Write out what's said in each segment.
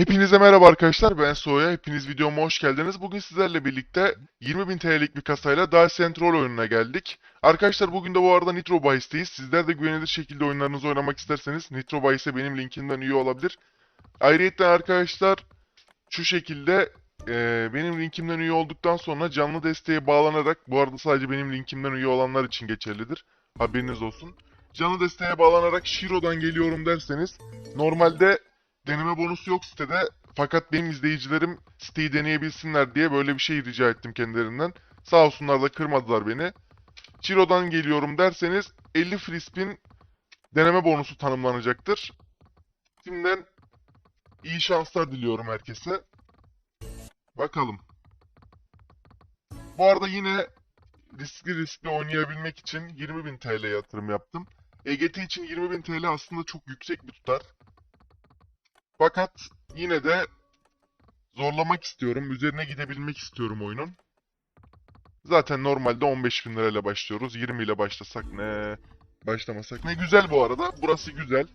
Hepinize merhaba arkadaşlar ben Soya. Hepiniz videoma hoş geldiniz. Bugün sizlerle birlikte 20.000 TL'lik bir kasayla Dice Central oyununa geldik. Arkadaşlar bugün de bu arada Nitro Bice'teyiz. Sizler de güvenilir şekilde oyunlarınızı oynamak isterseniz Nitro Bice'e benim linkimden üye olabilir. Ayrıca arkadaşlar şu şekilde eee, benim linkimden üye olduktan sonra canlı desteğe bağlanarak bu arada sadece benim linkimden üye olanlar için geçerlidir. Haberiniz olsun. Canlı desteğe bağlanarak Shiro'dan geliyorum derseniz normalde deneme bonusu yok sitede. Fakat benim izleyicilerim siteyi deneyebilsinler diye böyle bir şey rica ettim kendilerinden. Sağ olsunlar da kırmadılar beni. Chiro'dan geliyorum derseniz 50 free spin deneme bonusu tanımlanacaktır. Şimdiden iyi şanslar diliyorum herkese. Bakalım. Bu arada yine riskli riskli oynayabilmek için 20.000 TL yatırım yaptım. EGT için 20.000 TL aslında çok yüksek bir tutar. Fakat yine de zorlamak istiyorum. Üzerine gidebilmek istiyorum oyunun. Zaten normalde 15 bin lirayla başlıyoruz. 20 ile başlasak ne? Başlamasak ne? Güzel bu arada. Burası güzel.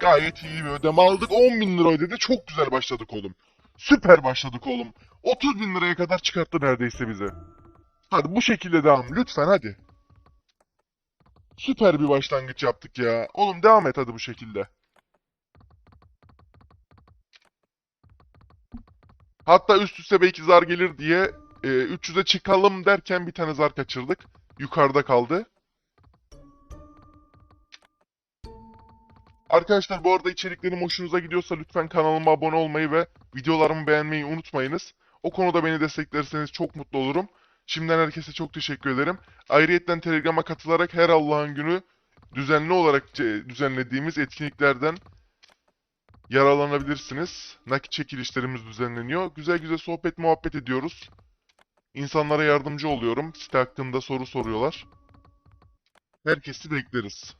Gayet iyi bir ödeme aldık. 10 bin lira ödedi. Çok güzel başladık oğlum. Süper başladık oğlum. 30 bin liraya kadar çıkarttı neredeyse bizi. Hadi bu şekilde devam. Lütfen hadi. Süper bir başlangıç yaptık ya. Oğlum devam et hadi bu şekilde. Hatta üst üste belki zar gelir diye e, 300'e çıkalım derken bir tane zar kaçırdık. Yukarıda kaldı. Arkadaşlar bu arada içeriklerim hoşunuza gidiyorsa lütfen kanalıma abone olmayı ve videolarımı beğenmeyi unutmayınız. O konuda beni desteklerseniz çok mutlu olurum. Şimdiden herkese çok teşekkür ederim. Ayrıyeten Telegram'a katılarak her Allah'ın günü düzenli olarak ce- düzenlediğimiz etkinliklerden yararlanabilirsiniz. Nakit çekilişlerimiz düzenleniyor. Güzel güzel sohbet muhabbet ediyoruz. İnsanlara yardımcı oluyorum. Site hakkında soru soruyorlar. Herkesi bekleriz.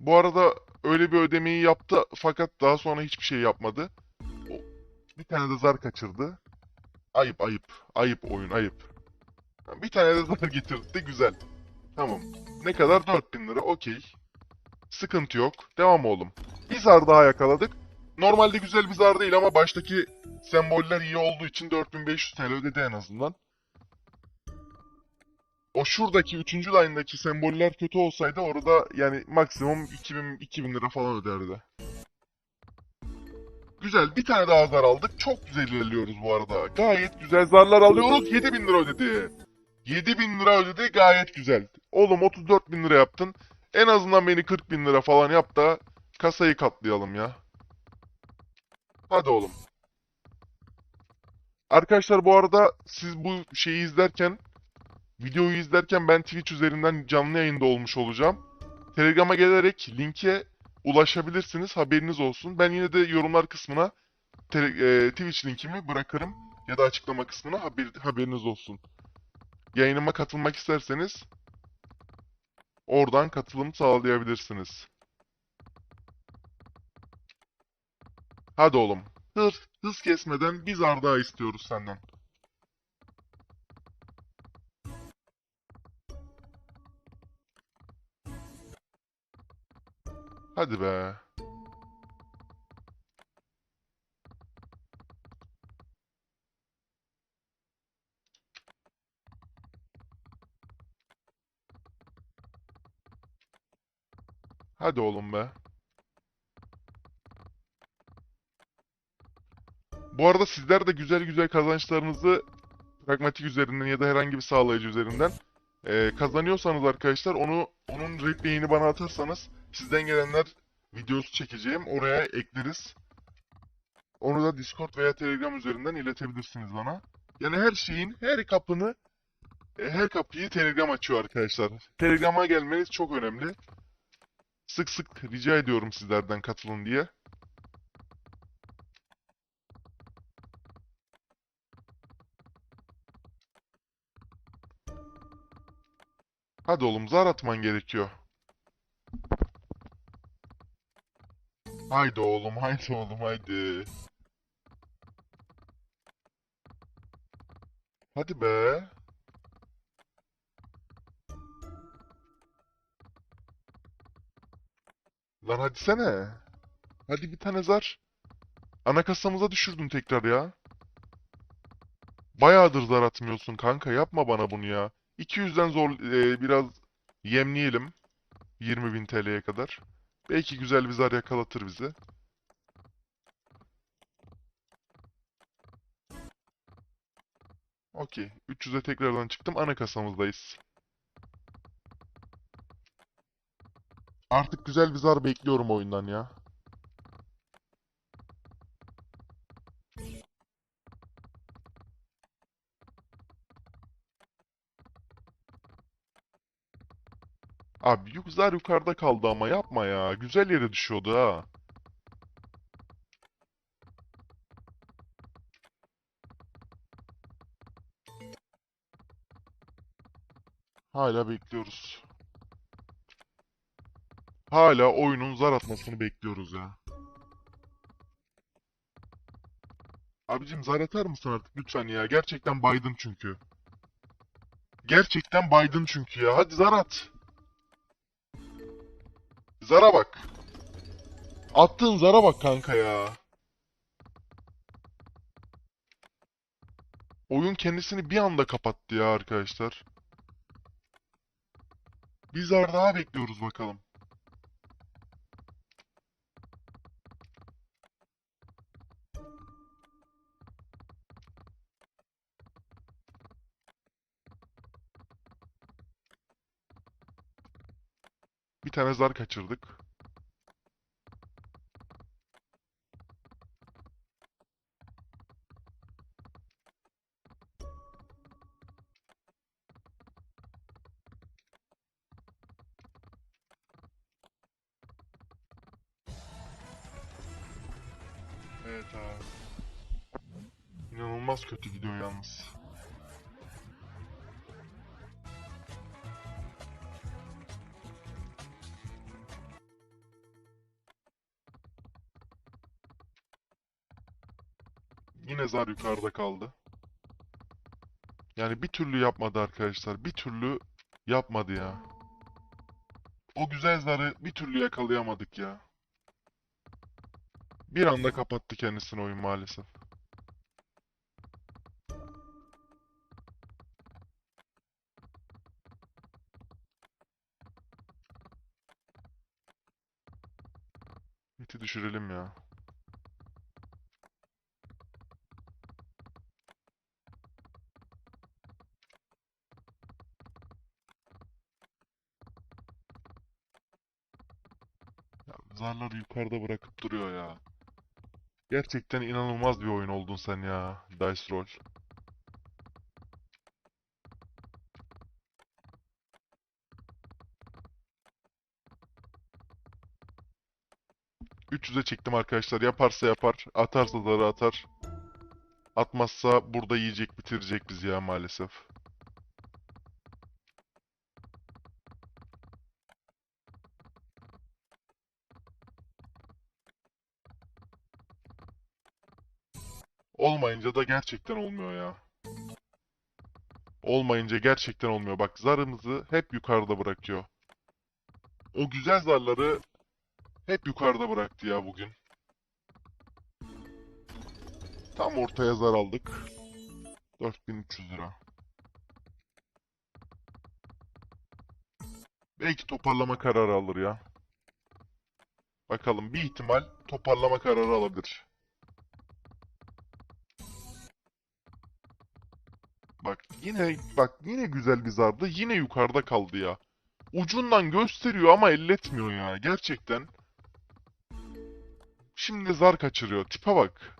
Bu arada öyle bir ödemeyi yaptı fakat daha sonra hiçbir şey yapmadı. Bir tane de zar kaçırdı. Ayıp ayıp. Ayıp oyun ayıp. Bir tane de zar getirdi. Güzel. Tamam. Ne kadar? 4000 lira. Okey. Sıkıntı yok. Devam oğlum. Bir zar daha yakaladık. Normalde güzel bir zar değil ama baştaki semboller iyi olduğu için 4500 TL ödedi en azından. O şuradaki 3. line'daki semboller kötü olsaydı orada yani maksimum 2000, 2000 lira falan öderdi. Güzel bir tane daha zar aldık. Çok güzel ilerliyoruz bu arada. Gayet güzel zarlar alıyoruz. 7000 lira ödedi. 7000 lira ödedi gayet güzel. Oğlum 34 bin lira yaptın. En azından beni 40 bin lira falan yap da kasayı katlayalım ya. Hadi oğlum. Arkadaşlar bu arada siz bu şeyi izlerken, videoyu izlerken ben Twitch üzerinden canlı yayında olmuş olacağım. Telegram'a gelerek linke ulaşabilirsiniz. Haberiniz olsun. Ben yine de yorumlar kısmına e, Twitch linkimi bırakırım. Ya da açıklama kısmına haber, haberiniz olsun. Yayınıma katılmak isterseniz oradan katılım sağlayabilirsiniz. Hadi oğlum. Hız, hız kesmeden bir zar daha istiyoruz senden. Hadi be. Hadi oğlum be. Bu arada sizler de güzel güzel kazançlarınızı pragmatik üzerinden ya da herhangi bir sağlayıcı üzerinden eee, kazanıyorsanız arkadaşlar onu onun replay'ini bana atarsanız sizden gelenler videosu çekeceğim. Oraya ekleriz. Onu da Discord veya Telegram üzerinden iletebilirsiniz bana. Yani her şeyin, her kapını, e, her kapıyı Telegram açıyor arkadaşlar. Telegram'a gelmeniz çok önemli. Sık sık rica ediyorum sizlerden katılın diye. Hadi oğlum zar atman gerekiyor. Haydi oğlum, haydi oğlum, haydi. Hadi be. Lan hadi sene. Hadi bir tane zar. Ana kasamıza düşürdün tekrar ya. Bayağıdır zar atmıyorsun kanka. Yapma bana bunu ya. 200'den zor e, biraz yemleyelim. 20.000 TL'ye kadar. Belki güzel bir zar yakalatır bizi. Okey. 300'e tekrardan çıktım. Ana kasamızdayız. Artık güzel bir zar bekliyorum oyundan ya. Abi yuk zar yukarıda kaldı ama yapma ya. Güzel yere düşüyordu ha. Hala bekliyoruz. Hala oyunun zar atmasını bekliyoruz ya. Abicim zar atar mısın artık lütfen ya? Gerçekten baydın çünkü. Gerçekten baydın çünkü ya. Hadi zar at. Zara bak. Attığın zara bak kanka ya. Oyun kendisini bir anda kapattı ya arkadaşlar. Bir zar daha bekliyoruz bakalım. Bir tane zar kaçırdık. Evet abi. İnanılmaz kötü gidiyor yalnız. Yine zar yukarıda kaldı. Yani bir türlü yapmadı arkadaşlar. Bir türlü yapmadı ya. O güzel zarı bir türlü yakalayamadık ya. Bir anda kapattı kendisini oyun maalesef. Biti düşürelim ya. Ya zarları yukarıda bırakıp duruyor ya. Gerçekten inanılmaz bir oyun oldun sen ya. Dice Roll. ...300'e çektim arkadaşlar. Yaparsa yapar. Atarsa zarı atar. Atmazsa burada yiyecek bitirecek bizi ya maalesef. Olmayınca da gerçekten olmuyor ya. Olmayınca gerçekten olmuyor. Bak zarımızı hep yukarıda bırakıyor. O güzel zarları hep yukarıda bıraktı ya bugün. Tam ortaya zar aldık. 4300 lira. Belki toparlama kararı alır ya. Bakalım bir ihtimal toparlama kararı alabilir. Yine bak yine güzel bir zardı. Yine yukarıda kaldı ya. Ucundan gösteriyor ama elletmiyor ya. Gerçekten. Şimdi zar kaçırıyor. Tipe bak.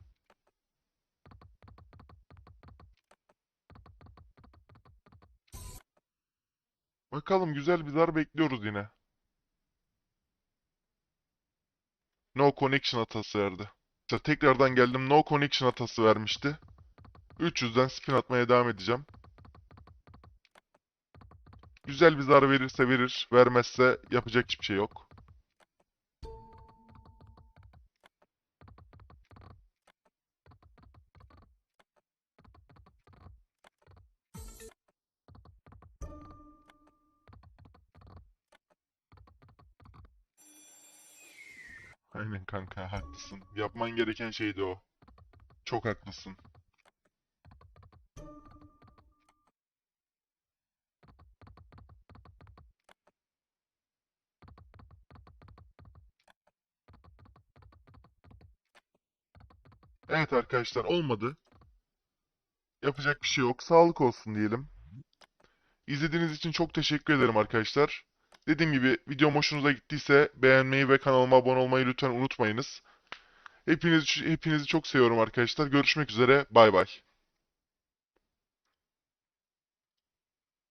Bakalım güzel bir zar bekliyoruz yine. No connection hatası verdi. İşte tekrardan geldim. No connection hatası vermişti. 300'den spin atmaya devam edeceğim. Güzel bir zar verirse verir. Vermezse yapacak hiçbir şey yok. Aynen kanka haklısın. Yapman gereken şeydi o. Çok haklısın. Evet arkadaşlar olmadı. Yapacak bir şey yok. Sağlık olsun diyelim. İzlediğiniz için çok teşekkür ederim arkadaşlar. Dediğim gibi videom hoşunuza gittiyse beğenmeyi ve kanalıma abone olmayı lütfen unutmayınız. Hepinizi, hepinizi çok seviyorum arkadaşlar. Görüşmek üzere. Bay bay.